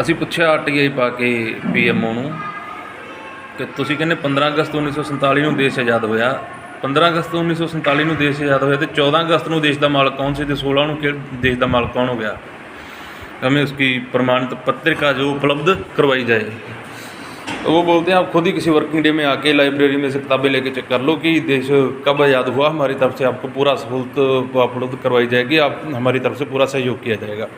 ਅਸੀਂ ਪੁੱਛਿਆ ਆਰਟੀਆਈ ਪਾ ਕੇ ਪੀਐਮਓ ਨੂੰ ਕਿ ਤੁਸੀਂ ਕਹਿੰਦੇ 15 ਅਗਸਤ 1947 ਨੂੰ ਦੇਸ਼ ਆਜ਼ਾਦ ਹੋਇਆ 15 ਅਗਸਤ 1947 ਨੂੰ ਦੇਸ਼ ਆਜ਼ਾਦ ਹੋਇਆ ਤੇ 14 ਅਗਸਤ ਨੂੰ ਦੇਸ਼ ਦਾ ਮਾਲਕ ਕੌਣ ਸੀ ਤੇ 16 ਨੂੰ ਕਿ ਦੇਸ਼ ਦਾ ਮਾਲਕ ਕੌਣ ਹੋ ਗਿਆ हमें उसकी प्रमाणित पत्रिका जो उपलब्ध करवाई जाए वो बोलते हैं आप खुद ही किसी वर्किंग डे में आके लाइब्रेरी में से किताबें लेके चेक कर लो कि देश कब आज़ाद हुआ हमारी तरफ से आपको पूरा सहूलत उपलब्ध करवाई जाएगी आप हमारी तरफ से पूरा सहयोग किया जाएगा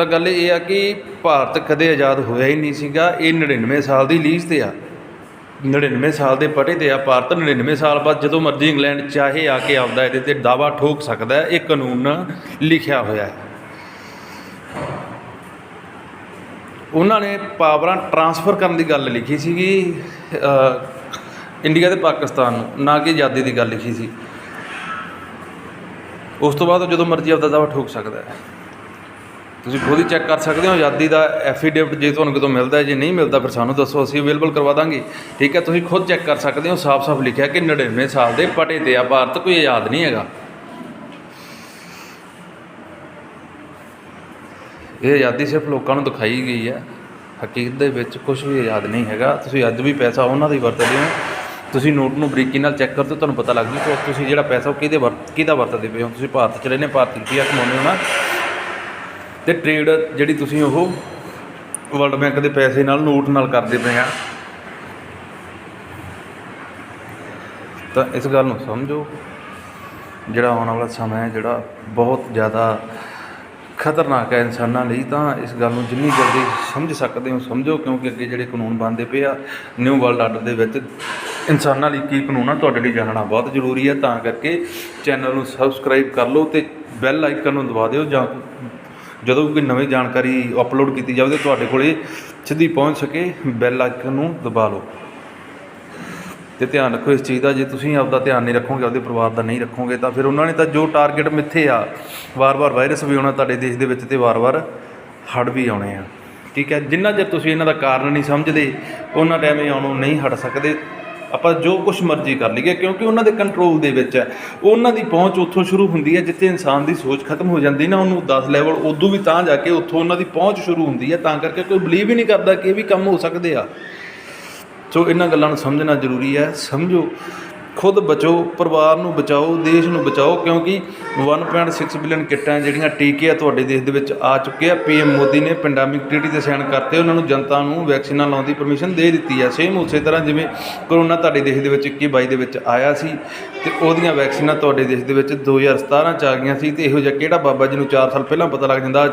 ਤਾਂ ਗੱਲ ਇਹ ਆ ਕਿ ਭਾਰਤ ਕਦੇ ਆਜ਼ਾਦ ਹੋਇਆ ਹੀ ਨਹੀਂ ਸੀਗਾ। ਇਹ 99 ਸਾਲ ਦੀ ਲੀਜ਼ ਤੇ ਆ। 99 ਸਾਲ ਦੇ ਪਟੇ ਤੇ ਆ। ਭਾਰਤ 99 ਸਾਲ ਬਾਅਦ ਜਦੋਂ ਮਰਜ਼ੀ ਇੰਗਲੈਂਡ ਚਾਹੇ ਆ ਕੇ ਆਪਦਾ ਇਹਦੇ ਤੇ ਦਾਵਾ ਠੋਕ ਸਕਦਾ ਇਹ ਕਾਨੂੰਨ ਲਿਖਿਆ ਹੋਇਆ ਹੈ। ਉਹਨਾਂ ਨੇ ਪਾਵਰਾਂ ਟਰਾਂਸਫਰ ਕਰਨ ਦੀ ਗੱਲ ਲਿਖੀ ਸੀਗੀ ਇੰਡੀਆ ਤੇ ਪਾਕਿਸਤਾਨ ਨੂੰ, ਨਾ ਕਿ ਆਜ਼ਾਦੀ ਦੀ ਗੱਲ ਲਿਖੀ ਸੀ। ਉਸ ਤੋਂ ਬਾਅਦ ਜਦੋਂ ਮਰਜ਼ੀ ਆਪਦਾ ਦਾਵਾ ਠੋਕ ਸਕਦਾ ਹੈ। ਤੁਸੀਂ ਖੁਦ ਹੀ ਚੈੱਕ ਕਰ ਸਕਦੇ ਹੋ, ਆਜ਼ਾਦੀ ਦਾ ਐਫੀਡੇਵਿਟ ਜੇ ਤੁਹਾਨੂੰ ਕਿਤੋਂ ਮਿਲਦਾ ਜੇ ਨਹੀਂ ਮਿਲਦਾ ਫਿਰ ਸਾਨੂੰ ਦੱਸੋ, ਅਸੀਂ ਅਵੇਲੇਬਲ ਕਰਵਾ ਦਾਂਗੇ। ਠੀਕ ਹੈ, ਤੁਸੀਂ ਖੁਦ ਚੈੱਕ ਕਰ ਸਕਦੇ ਹੋ, ਸਾਫ਼-ਸਾਫ਼ ਲਿਖਿਆ ਕਿ 99 ਸਾਲ ਦੇ ਪਟੇ ਤੇ ਆ ਭਾਰਤ, ਕੋਈ ਆਜ਼ਾਦ ਨਹੀਂ ਹੈਗਾ। ਇਹ ਆਜ਼ਾਦੀ ਸਿਰਫ ਲੋਕਾਂ ਨੂੰ ਦਿਖਾਈ ਗਈ ਹੈ। ਹਕੀਕਤ ਦੇ ਵਿੱਚ ਕੁਝ ਵੀ ਆਜ਼ਾਦ ਨਹੀਂ ਹੈਗਾ। ਤੁਸੀਂ ਅੱਜ ਵੀ ਪੈਸਾ ਉਹਨਾਂ ਦਾ ਹੀ ਵਰਤਦੇ ਹੋ। ਤੁਸੀਂ ਨੋਟ ਨੂੰ ਬਰੀਕੀ ਨਾਲ ਚੈੱਕ ਕਰਦੇ ਹੋ, ਤੁਹਾਨੂੰ ਪਤਾ ਲੱਗ ਜੂ ਕਿ ਤੁਸੀਂ ਜਿਹੜਾ ਪੈਸਾ ਉਹ ਕਿਹਦੇ ਵਰਤ ਕਿਹਦਾ ਵਰਤਦੇ ਪਏ ਹੋ। ਤੁਸੀਂ ਭਾਰਤ ਚ ਰਹਿੰਦੇ ਭਾਰਤੀ ਰੁਪਈਆ ਕਮਾਉਂਦੇ ਹੋ ਨਾ ਅਤੇ ਟਰੇਡ ਜਿਹੜੀ ਤੁਸੀਂ ਉਹ ਵਰਲਡ ਬੈਂਕ ਦੇ ਪੈਸੇ ਨਾਲ ਨੋਟ ਨਾਲ ਕਰਦੇ ਪਏ ਆ। ਤਾਂ ਇਸ ਗੱਲ ਨੂੰ ਸਮਝੋ, ਜਿਹੜਾ ਆਉਣ ਵਾਲਾ ਸਮਾਂ ਹੈ, ਜਿਹੜਾ ਬਹੁਤ ਜ਼ਿਆਦਾ ਖਤਰਨਾਕ ਹੈ ਇਨਸਾਨਾਂ ਲਈ, ਤਾਂ ਇਸ ਗੱਲ ਨੂੰ ਜਿੰਨੀ ਜਲਦੀ ਸਮਝ ਸਕਦੇ ਹੋ, ਸਮਝੋ, ਕਿਉਂਕਿ ਅੱਗੇ ਜਿਹੜੇ ਕਾਨੂੰਨ ਬਣਦੇ ਪਏ ਆ ਨਿਊ ਵਰਲਡ ਆਰਡਰ ਦੇ ਵਿੱਚ ਇਨਸਾਨਾਂ ਲਈ ਕੀ ਕਾਨੂੰਨ ਆ, ਤੁਹਾਡੇ ਲਈ ਜਾਣਨਾ ਬਹੁਤ ਜ਼ਰੂਰੀ ਹੈ। ਤਾਂ ਕਰਕੇ ਚੈਨਲ ਨੂੰ ਸਬਸਕ੍ਰਾਈਬ ਕਰ ਲਓ ਤੇ ਬੈਲ ਆਈਕਨ ਨੂੰ ਦਬਾ ਦਿਓ ਜਾਂ ਜਦੋਂ ਵੀ ਕੋਈ ਨਵੀਂ ਜਾਣਕਾਰੀ ਅਪਲੋਡ ਕੀਤੀ ਜਾਵੇ ਤਾਂ ਤੁਹਾਡੇ ਕੋਲੇ ਸਿੱਧੀ ਪਹੁੰਚ ਸਕੇ ਬੈਲ ਆਈਕਨ ਨੂੰ ਦਬਾ ਲਓ। ਤੇ ਧਿਆਨ ਰੱਖੋ ਇਸ ਚੀਜ਼ ਦਾ, ਜੇ ਤੁਸੀਂ ਆਪਦਾ ਧਿਆਨ ਨਹੀਂ ਰੱਖੋਗੇ, ਆਪਦੇ ਪਰਿਵਾਰ ਦਾ ਨਹੀਂ ਰੱਖੋਗੇ, ਤਾਂ ਫਿਰ ਉਹਨਾਂ ਨੇ ਤਾਂ ਜੋ ਟਾਰਗੇਟ ਮਿੱਥੇ ਆ, ਵਾਰ-ਵਾਰ ਵਾਇਰਸ ਵੀ ਆਉਣਾ ਤੁਹਾਡੇ ਦੇਸ਼ ਦੇ ਵਿੱਚ ਤੇ ਵਾਰ-ਵਾਰ ਹੜ੍ਹ ਵੀ ਆਉਣੇ ਆ। ਠੀਕ ਹੈ, ਜਿੰਨਾ ਚਿਰ ਤੁਸੀਂ ਇਹਨਾਂ ਦਾ ਕਾਰਨ ਨਹੀਂ ਸਮਝਦੇ, ਉਹਨਾਂ ਟਾਈਮ ਇਹ ਆਉਣੋਂ ਨਹੀਂ ਹਟ ਸਕਦੇ। ਆਪਾਂ ਜੋ ਕੁਝ ਮਰਜ਼ੀ ਕਰ ਲਈਏ, ਕਿਉਂਕਿ ਉਹਨਾਂ ਦੇ ਕੰਟਰੋਲ ਦੇ ਵਿੱਚ ਹੈ। ਉਹਨਾਂ ਦੀ ਪਹੁੰਚ ਉੱਥੋਂ ਸ਼ੁਰੂ ਹੁੰਦੀ ਹੈ, ਜਿੱਥੇ ਇਨਸਾਨ ਦੀ ਸੋਚ ਖਤਮ ਹੋ ਜਾਂਦੀ ਨਾ, ਉਹਨੂੰ 10 ਲੈਵਲ ਉਦੋਂ ਵੀ ਤਾਂ ਜਾ ਕੇ ਉੱਥੋਂ ਉਹਨਾਂ ਦੀ ਪਹੁੰਚ ਸ਼ੁਰੂ ਹੁੰਦੀ ਹੈ, ਤਾਂ ਕਰਕੇ ਕੋਈ ਬਲੀਵ ਹੀ ਨਹੀਂ ਕਰਦਾ ਕਿ ਇਹ ਵੀ ਕੰਮ ਹੋ ਸਕਦੇ ਆ। ਸੋ ਇਹਨਾਂ ਗੱਲਾਂ ਨੂੰ ਸਮਝਣਾ ਜ਼ਰੂਰੀ ਹੈ। ਸਮਝੋ ਖੁਦ ਬਚੋ, ਪਰਿਵਾਰ ਨੂੰ ਬਚਾਓ, ਦੇਸ਼ ਨੂੰ ਬਚਾਓ, ਕਿਉਂਕਿ 1.6 ਬਿਲੀਅਨ ਕਿੱਟਾਂ ਜਿਹੜੀਆਂ ਟੀਕੇ ਆ ਤੁਹਾਡੇ ਦੇਸ਼ ਦੇ ਵਿੱਚ ਆ ਚੁੱਕੇ ਆ ਪੀਐਮ ਮੋਦੀ ਨੇ ਪੈਂਡੈਮਿਕ ਟ੍ਰੀਟੀ ਤੇ ਸਾਈਨ ਕਰਤੇ, ਉਹਨਾਂ ਨੂੰ ਜਨਤਾ ਨੂੰ ਵੈਕਸੀਨਾਂ ਲਾਉਣ ਦੀ ਪਰਮਿਸ਼ਨ ਦੇ ਦਿੱਤੀ ਆ। ਸੇਮ ਉਸੇ ਤਰ੍ਹਾਂ ਜਿਵੇਂ ਕਰੋਨਾ ਤੁਹਾਡੇ ਦੇਸ਼ ਦੇ ਵਿੱਚ 21 22 ਦੇ ਵਿੱਚ ਆਇਆ ਸੀ ਤੇ ਉਹਦੀਆਂ ਵੈਕਸੀਨਾਂ ਤੁਹਾਡੇ ਦੇਸ਼ ਦੇ ਵਿੱਚ 2017 ਚ ਆ ਗਈਆਂ ਸੀ ਤੇ ਇਹੋ ਜਿਹਾ ਕਿਹੜਾ ਬਾਬਾ ਜੀ ਨੂੰ 4 ਸਾਲ ਪਹਿਲਾਂ ਪਤਾ ਲੱਗ ਜਾਂਦਾ?